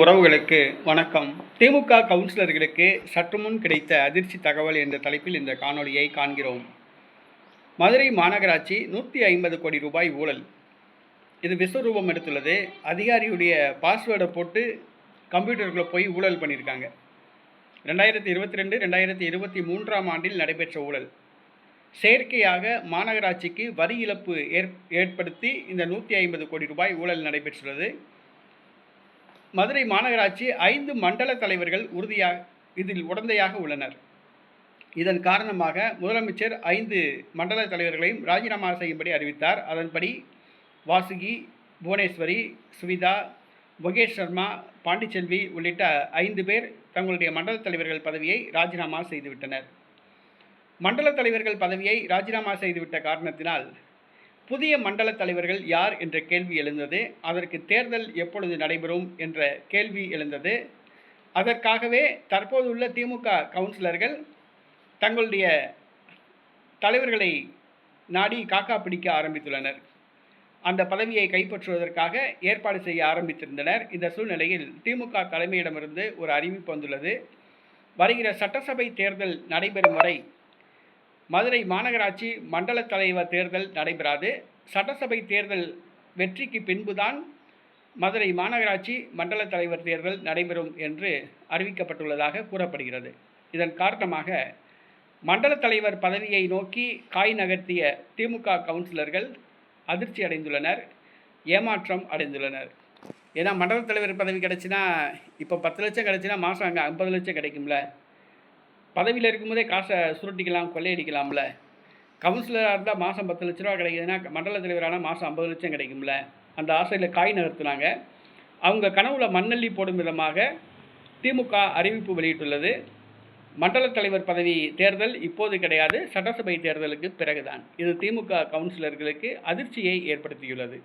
உறவுகளுக்கு வணக்கம். திமுக கவுன்சிலர்களுக்கு சற்று முன் கிடைத்த அதிர்ச்சி தகவல் என்ற தலைப்பில் இந்த காணொலியை காண்கிறோம். மதுரை மாநகராட்சி நூற்றி ஐம்பது கோடி ரூபாய் ஊழல். இது விஸ்வரூபம் எடுத்துள்ளது. அதிகாரியுடைய பாஸ்வேர்டை போட்டு கம்ப்யூட்டருக்குள்ளே போய் ஊழல் பண்ணியிருக்காங்க ரெண்டாயிரத்தி இருபத்தி ரெண்டு ரெண்டாயிரத்தி இருபத்தி மூன்றாம் ஆண்டில் நடைபெற்ற ஊழல். செயற்கையாக மாநகராட்சிக்கு வரி இழப்பு ஏற் ஏற்படுத்தி இந்த நூற்றி ஐம்பது கோடி ரூபாய் ஊழல் நடைபெற்றுள்ளது. மதுரை மாநகராட்சி ஐந்து மண்டல தலைவர்கள் உறுதியாக இதில் உடந்தையாக உள்ளனர். இதன் காரணமாக முதலமைச்சர் ஐந்து மண்டல தலைவர்களையும் ராஜினாமா செய்யும்படி அறிவித்தார். அதன்படி வாசுகி புவனேஸ்வரி சுவிதா முகேஷ் சர்மா பாண்டிச்செல்வி உள்ளிட்ட ஐந்து பேர் தங்களுடைய மண்டல தலைவர்கள் பதவியை ராஜினாமா செய்துவிட்டனர். மண்டல தலைவர்கள் பதவியை ராஜினாமா செய்துவிட்ட காரணத்தினால் புதிய மண்டல தலைவர்கள் யார் என்ற கேள்வி எழுந்தது அதற்கு தேர்தல் எப்பொழுது நடைபெறும் என்ற கேள்வி எழுந்தது. அதற்காகவே தற்போதுள்ள திமுக கவுன்சிலர்கள் தங்களுடைய தலைவர்களை நாடி காக்கா பிடிக்க ஆரம்பித்துள்ளனர். அந்த பதவியை கைப்பற்றுவதற்காக ஏற்பாடு செய்ய ஆரம்பித்திருந்தனர். இந்த சூழ்நிலையில் திமுக தலைமையிடமிருந்து ஒரு அறிவிப்பு வந்துள்ளது. வருகிற சட்டசபை தேர்தல் நடைபெறும் வரை மதுரை மாநகராட்சி மண்டல தலைவர் தேர்தல் நடைபெறாது. சட்டசபை தேர்தல் வெற்றிக்கு பின்புதான் மதுரை மாநகராட்சி மண்டல தலைவர் தேர்தல் நடைபெறும் என்று அறிவிக்கப்பட்டுள்ளதாக கூறப்படுகிறது. இதன் காரணமாக மண்டல தலைவர் பதவியை நோக்கி காய் நகர்த்திய திமுக கவுன்சிலர்கள் அதிர்ச்சி அடைந்துள்ளனர் ஏமாற்றம் அடைந்துள்ளனர். ஏன்னா மண்டல தலைவர் பதவி கிடச்சின்னா இப்போ பத்து லட்சம் கிடச்சின்னா மாதம் அங்கே ஐம்பது லட்சம் கிடைக்கும்ல. பதவியில் இருக்கும்போதே காசை சுருட்டிக்கலாம் கொள்ளையடிக்கலாம்ல. கவுன்சிலராக இருந்தால் மாதம் பத்து லட்ச ரூபா கிடைக்குதுன்னா மண்டல தலைவரான மாதம் ஐம்பது லட்சம் கிடைக்கும்ல. அந்த ஆசையில் காய் நகர்த்துனாங்க. அவங்க கனவுல மண்ணள்ளி போடும் விதமாக திமுக அறிவிப்பு வெளியிட்டுள்ளது. மண்டல தலைவர் பதவி தேர்தல் இப்போது கிடையாது. சட்டசபை தேர்தலுக்கு பிறகுதான். இது திமுக கவுன்சிலர்களுக்கு அதிர்ச்சியை ஏற்படுத்தியுள்ளது.